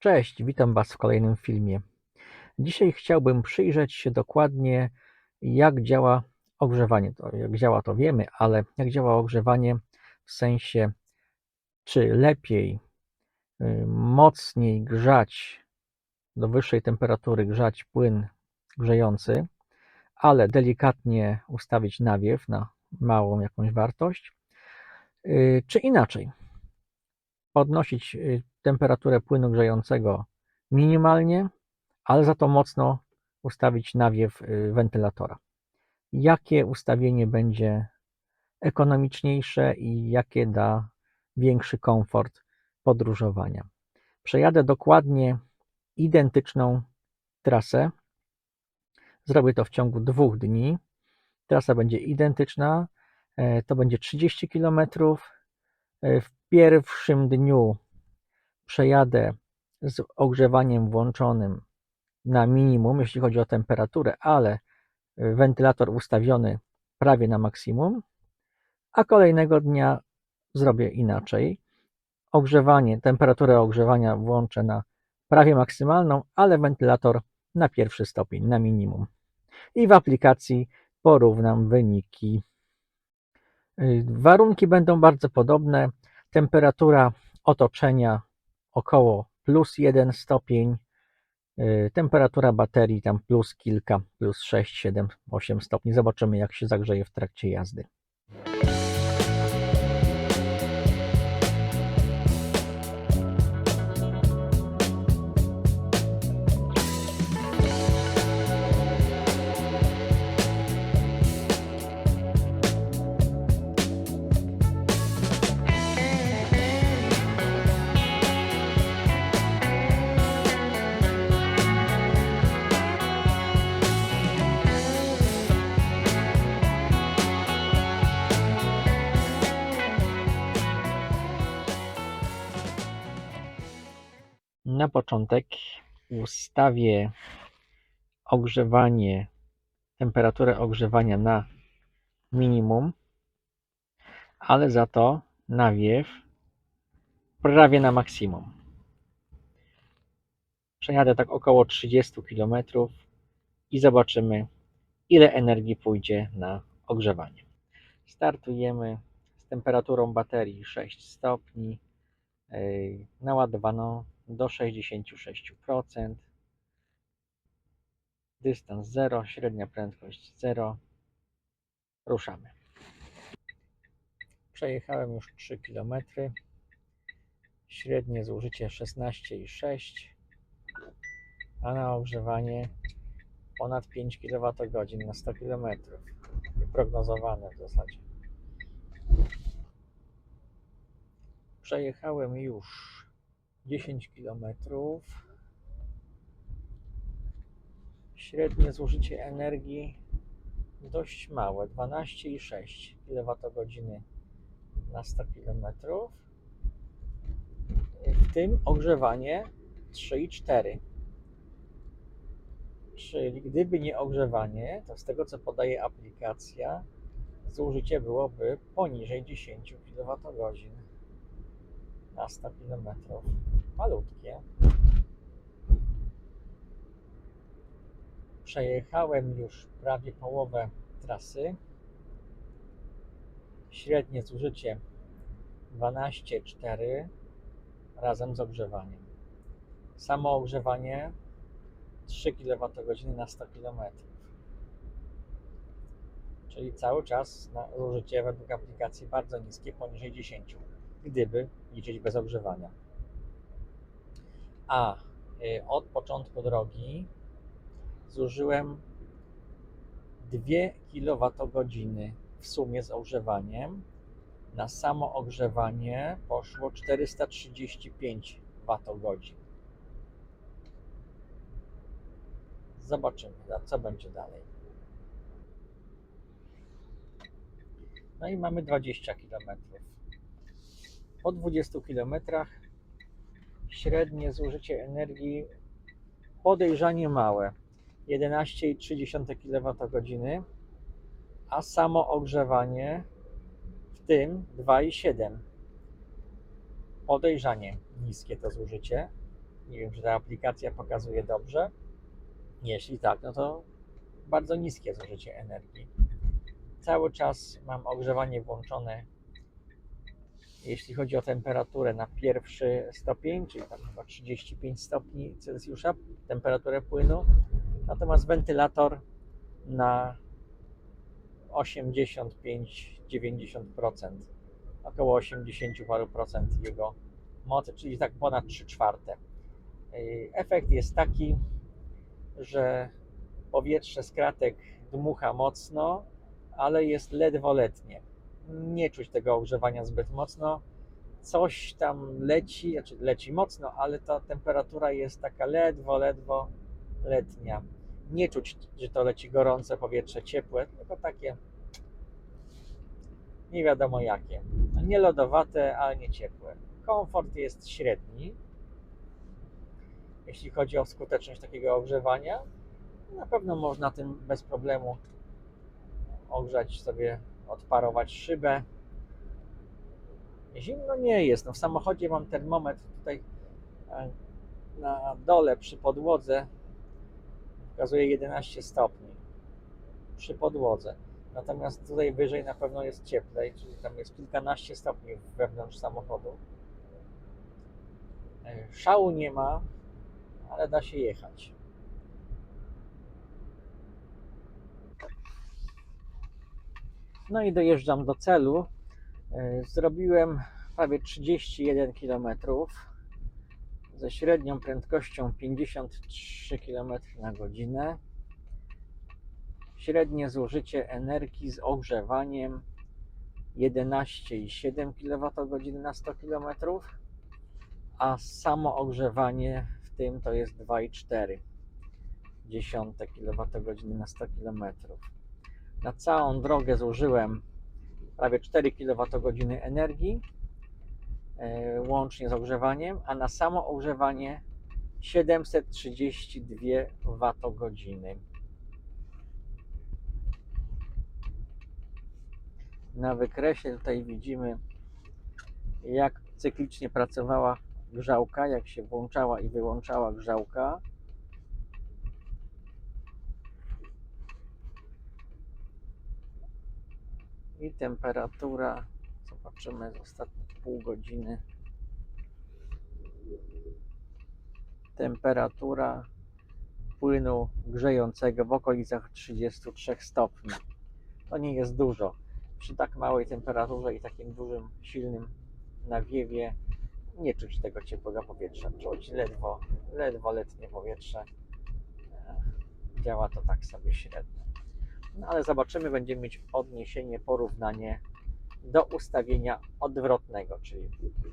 Cześć, witam Was w kolejnym filmie. Dzisiaj chciałbym przyjrzeć się dokładnie, jak działa ogrzewanie. To, jak działa, to wiemy, ale jak działa ogrzewanie w sensie, czy lepiej, y, mocniej grzać do wyższej temperatury, grzać płyn grzejący, ale delikatnie ustawić nawiew na małą jakąś wartość, y, czy inaczej. Podnosić y, temperaturę płynu grzejącego minimalnie, ale za to mocno ustawić nawiew y, wentylatora. Jakie ustawienie będzie ekonomiczniejsze i jakie da większy komfort podróżowania? Przejadę dokładnie identyczną trasę. Zrobię to w ciągu dwóch dni. Trasa będzie identyczna. e, To będzie 30 km. E, W pierwszym dniu przejadę z ogrzewaniem włączonym na minimum, jeśli chodzi o temperaturę, ale wentylator ustawiony prawie na maksimum, a kolejnego dnia zrobię inaczej. Ogrzewanie, temperaturę ogrzewania włączę na prawie maksymalną, ale wentylator na pierwszy stopień, na minimum. I w aplikacji porównam wyniki. Y, Warunki będą bardzo podobne. Temperatura otoczenia około plus 1 stopień. y, Temperatura baterii tam plus kilka, plus 6, 7, 8 stopni. Zobaczymy, jak się zagrzeje w trakcie jazdy. Na początek ustawię ogrzewanie, temperaturę ogrzewania na minimum, ale za to nawiew prawie na maksimum. Przejadę tak około 30 km i zobaczymy, ile energii pójdzie na ogrzewanie. Startujemy z temperaturą baterii 6 stopni, yy, naładowano do 66%. Dystans 0, średnia prędkość 0. Ruszamy. Przejechałem już 3 km. Średnie zużycie 16,6 a na ogrzewanie ponad 5 kWh na 100 km. Prognozowane w zasadzie. Przejechałem już 10 km. Średnie zużycie energii dość małe 12,6 kWh na 100 km. W tym ogrzewanie 3,4. Czyli gdyby nie ogrzewanie, to z tego co podaje aplikacja, zużycie byłoby poniżej 10 kWh na 100 km. Malutkie. Przejechałem już prawie połowę trasy. Średnie zużycie 12,4 razem z ogrzewaniem. Samo ogrzewanie 3 kWh na 100 km. Czyli cały czas na zużycie według aplikacji bardzo niskie, poniżej 10, gdyby liczyć bez ogrzewania. A y, od początku drogi zużyłem 2 kWh w sumie z ogrzewaniem. Na samo ogrzewanie poszło 435 Wh. Zobaczymy, co będzie dalej. No i mamy 20 km. Po 20 km średnie zużycie energii. Podejrzanie małe. 11,3 kWh, a samo ogrzewanie w tym 2,7 podejrzanie. Niskie to zużycie. Nie wiem, czy ta aplikacja pokazuje dobrze. Jeśli tak, no to bardzo niskie zużycie energii. Cały czas mam ogrzewanie włączone, jeśli chodzi o temperaturę na pierwszy stopień, czyli tam chyba 35 stopni Celsjusza, temperaturę płynu. Natomiast wentylator na 85-90%, około 80 paru procent jego mocy, czyli tak ponad 3 czwarte. Efekt jest taki, że powietrze z kratek dmucha mocno, ale jest ledwo letnie. Nie czuć tego ogrzewania zbyt mocno. Coś tam leci, znaczy leci mocno, ale ta temperatura jest taka ledwo, ledwo letnia. Nie czuć, że to leci gorące powietrze, ciepłe, tylko takie nie wiadomo jakie. Nie lodowate, ale nie ciepłe. Komfort jest średni, jeśli chodzi o skuteczność takiego ogrzewania. Na pewno można tym bez problemu ogrzać sobie, odparować szybę. Zimno nie jest. No w samochodzie mam termometr tutaj e, na dole przy podłodze. Pokazuje 11 stopni przy podłodze. Natomiast tutaj wyżej na pewno jest cieplej, czyli tam jest kilkanaście stopni wewnątrz samochodu. E, Szału nie ma, ale da się jechać. No i dojeżdżam do celu. E, Zrobiłem prawie 31 km ze średnią prędkością 53 km na godzinę. Średnie zużycie energii z ogrzewaniem 11,7 kWh na 100 km, a samo ogrzewanie w tym to jest 2,4 dziesiąte kWh na 100 km. Na całą drogę zużyłem prawie 4 kWh energii e, łącznie z ogrzewaniem, a na samo ogrzewanie 732 Wh. Na wykresie tutaj widzimy, jak cyklicznie pracowała grzałka, jak się włączała i wyłączała grzałka. I temperatura, zobaczymy z ostatnich pół godziny. Temperatura płynu grzejącego w okolicach 33 stopni. To nie jest dużo przy tak małej temperaturze i takim dużym, silnym nawiewie nie czuć tego ciepłego powietrza. Czuć ledwo, ledwo letnie powietrze. Działa to tak sobie średnio. No ale zobaczymy, będziemy mieć odniesienie, porównanie do ustawienia odwrotnego, czyli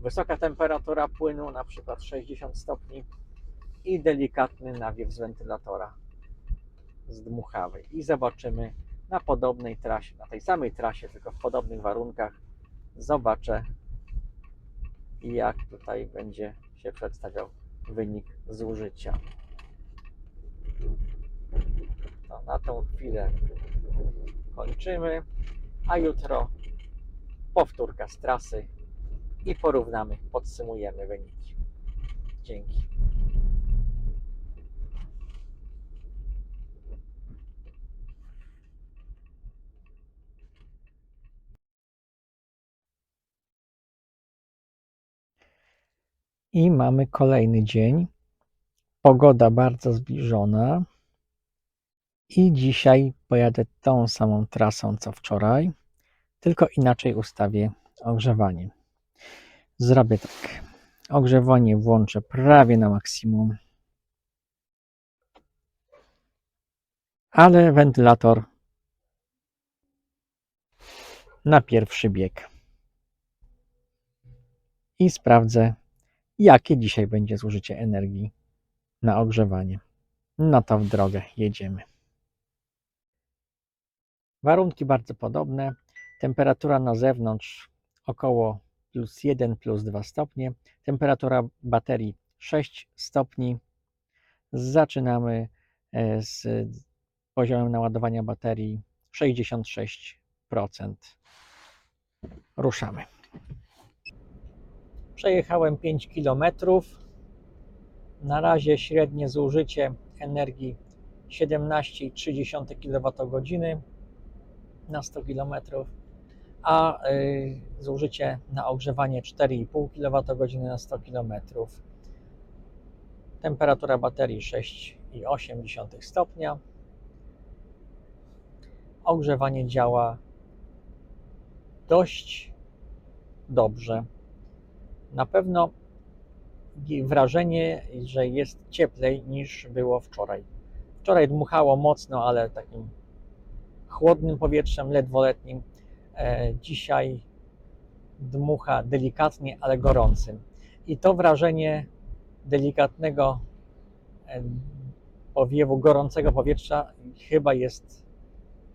wysoka temperatura płynu, na przykład 60 stopni i delikatny nawiew z wentylatora zdmuchawy. I zobaczymy, na podobnej trasie, na tej samej trasie, tylko w podobnych warunkach zobaczę, jak tutaj będzie się przedstawiał wynik zużycia. Na tą chwilę kończymy, a jutro powtórka z trasy i porównamy, podsumujemy wyniki. Dzięki. I mamy kolejny dzień. Pogoda bardzo zbliżona. I dzisiaj pojadę tą samą trasą co wczoraj, tylko inaczej ustawię ogrzewanie. Zrobię tak. Ogrzewanie włączę prawie na maksimum. Ale wentylator na pierwszy bieg. I sprawdzę, jakie dzisiaj będzie zużycie energii na ogrzewanie. No to w drogę jedziemy. Warunki bardzo podobne. Temperatura na zewnątrz około plus 1, plus 2 stopnie. Temperatura baterii 6 stopni. Zaczynamy e, z poziomem naładowania baterii 66%. Ruszamy. Przejechałem 5 km. Na razie średnie zużycie energii 17,3 kWh na 100 km, a y, zużycie na ogrzewanie 4,5 kWh na 100 km. Temperatura baterii 6,8 stopnia. Ogrzewanie działa dość dobrze. Na pewno wrażenie, że jest cieplej niż było wczoraj. Wczoraj dmuchało mocno, ale takim chłodnym powietrzem, ledwo letnim. E, Dzisiaj dmucha delikatnie, ale gorącym. I to wrażenie delikatnego e, powiewu gorącego powietrza chyba jest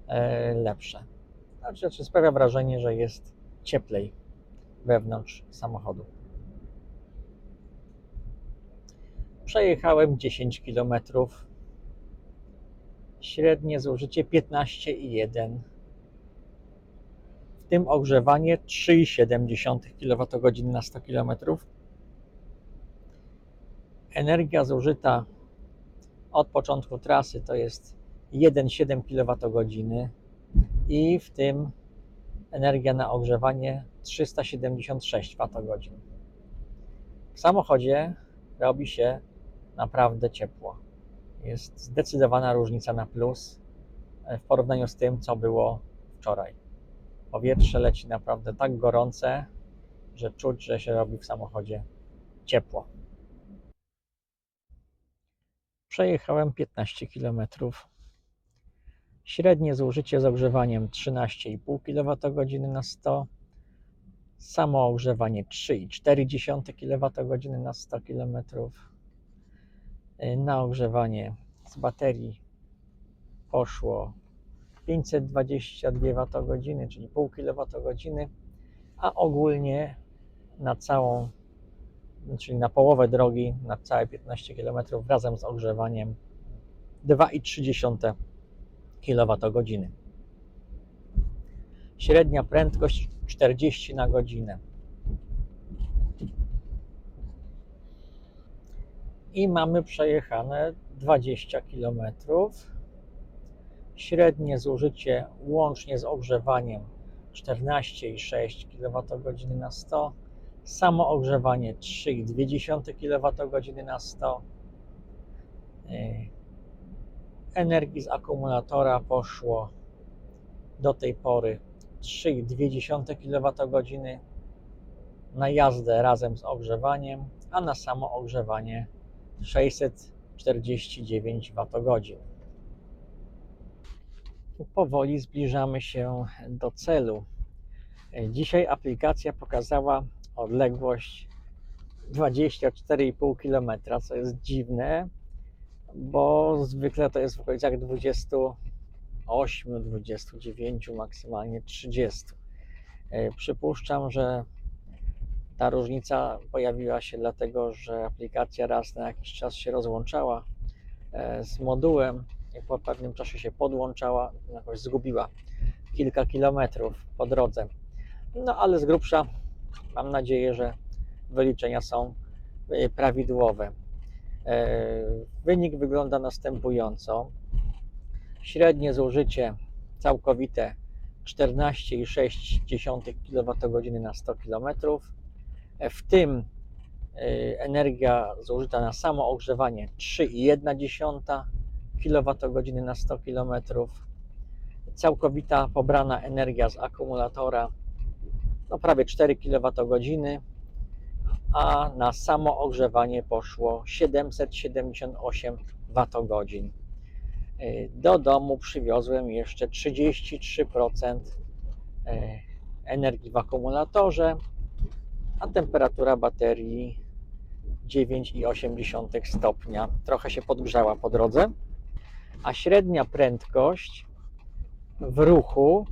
e, lepsze. Znaczy, sprawia wrażenie, że jest cieplej wewnątrz samochodu. Przejechałem 10 km. Średnie zużycie 15,1. W tym ogrzewanie 3,7 kWh na 100 km. Energia zużyta od początku trasy to jest 1,7 kWh i w tym energia na ogrzewanie 376 Wh. W samochodzie robi się naprawdę ciepło. Jest zdecydowana różnica na plus w porównaniu z tym, co było wczoraj. Powietrze leci naprawdę tak gorące, że czuć, że się robi w samochodzie ciepło. Przejechałem 15 km. Średnie zużycie z ogrzewaniem 13,5 kWh na 100 Samo ogrzewanie 3,4 kWh na 100 km. Na ogrzewanie z baterii poszło 522 Wh, czyli pół kWh, a ogólnie na całą, czyli na połowę drogi, na całe 15 km razem z ogrzewaniem 2,3 kWh. Średnia prędkość 40 na godzinę. I mamy przejechane 20 km. Średnie zużycie łącznie z ogrzewaniem 14,6 kWh na 100. Samo ogrzewanie 3,2 kWh na 100. Energii z akumulatora poszło do tej pory 3,2 kWh na jazdę razem z ogrzewaniem, a na samo ogrzewanie 649 Wh. Powoli zbliżamy się do celu. Dzisiaj aplikacja pokazała odległość 24,5 km, co jest dziwne, bo zwykle to jest w okolicach 20 8, 29, maksymalnie 30. E, przypuszczam, że ta różnica pojawiła się dlatego, że aplikacja raz na jakiś czas się rozłączała e, z modułem i po pewnym czasie się podłączała, jakoś zgubiła kilka kilometrów po drodze. No ale z grubsza mam nadzieję, że wyliczenia są e, prawidłowe. Wynik wygląda następująco. Średnie zużycie całkowite 14,6 kWh na 100 km. W tym y, energia zużyta na samo ogrzewanie 3,1 kWh na 100 km. Całkowita pobrana energia z akumulatora no prawie 4 kWh, a na samo ogrzewanie poszło 778 Wh. E, do domu przywiozłem jeszcze 33% e, energii w akumulatorze, a temperatura baterii 9,8 stopnia. Trochę się podgrzała po drodze, a średnia prędkość w ruchu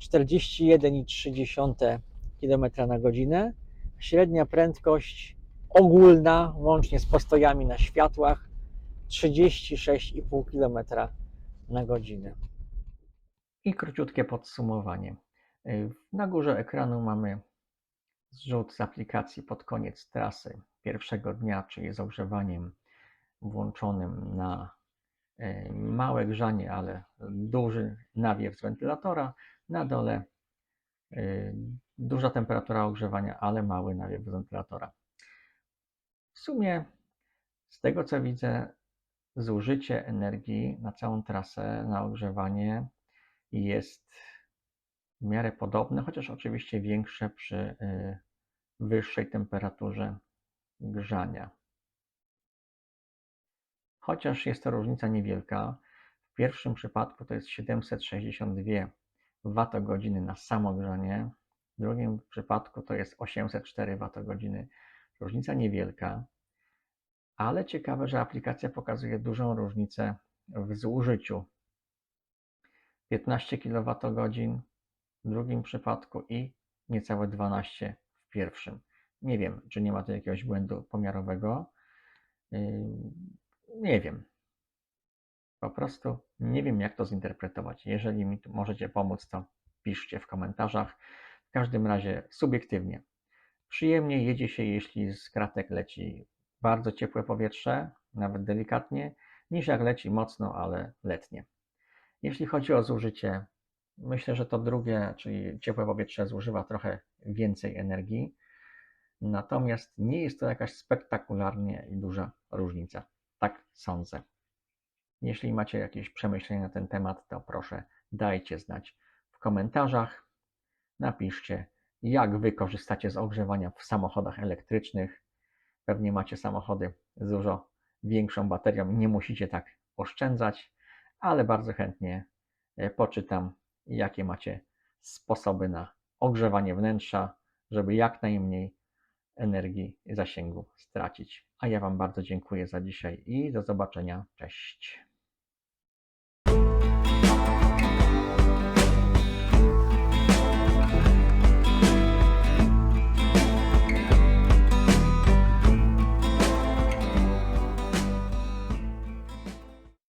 41,3 km na godzinę. Średnia prędkość ogólna, łącznie z postojami na światłach, 36,5 km na godzinę. I króciutkie podsumowanie. Na górze ekranu mamy zrzut z aplikacji pod koniec trasy pierwszego dnia, czyli z ogrzewaniem włączonym na e, małe grzanie, ale duży nawiew z wentylatora. Na dole e, duża temperatura ogrzewania, ale mały nawiew z wentylatora. W sumie, z tego co widzę, zużycie energii na całą trasę na ogrzewanie jest w miarę podobne, chociaż oczywiście większe przy y, wyższej temperaturze grzania. Chociaż jest to różnica niewielka. W pierwszym przypadku to jest 762 Wh na samogrzanie, w drugim przypadku to jest 804 Wh. Różnica niewielka, ale ciekawe, że aplikacja pokazuje dużą różnicę w zużyciu. 15 kWh w drugim przypadku i niecałe 12 w pierwszym. Nie wiem, czy nie ma tu jakiegoś błędu pomiarowego. Yy, Nie wiem. Po prostu nie wiem, jak to zinterpretować. Jeżeli mi możecie pomóc, to piszcie w komentarzach. W każdym razie subiektywnie. Przyjemnie jedzie się, jeśli z kratek leci bardzo ciepłe powietrze, nawet delikatnie, niż jak leci mocno, ale letnie. Jeśli chodzi o zużycie, myślę, że to drugie, czyli ciepłe powietrze, zużywa trochę więcej energii. Natomiast nie jest to jakaś spektakularnie duża różnica. Tak sądzę. Jeśli macie jakieś przemyślenia na ten temat, to proszę dajcie znać w komentarzach. Napiszcie, jak wy korzystacie z ogrzewania w samochodach elektrycznych. Pewnie macie samochody z dużo większą baterią nie musicie tak oszczędzać, ale bardzo chętnie e, poczytam, jakie macie sposoby na ogrzewanie wnętrza, żeby jak najmniej energii zasięgu stracić. A ja Wam bardzo dziękuję za dzisiaj i do zobaczenia. Cześć.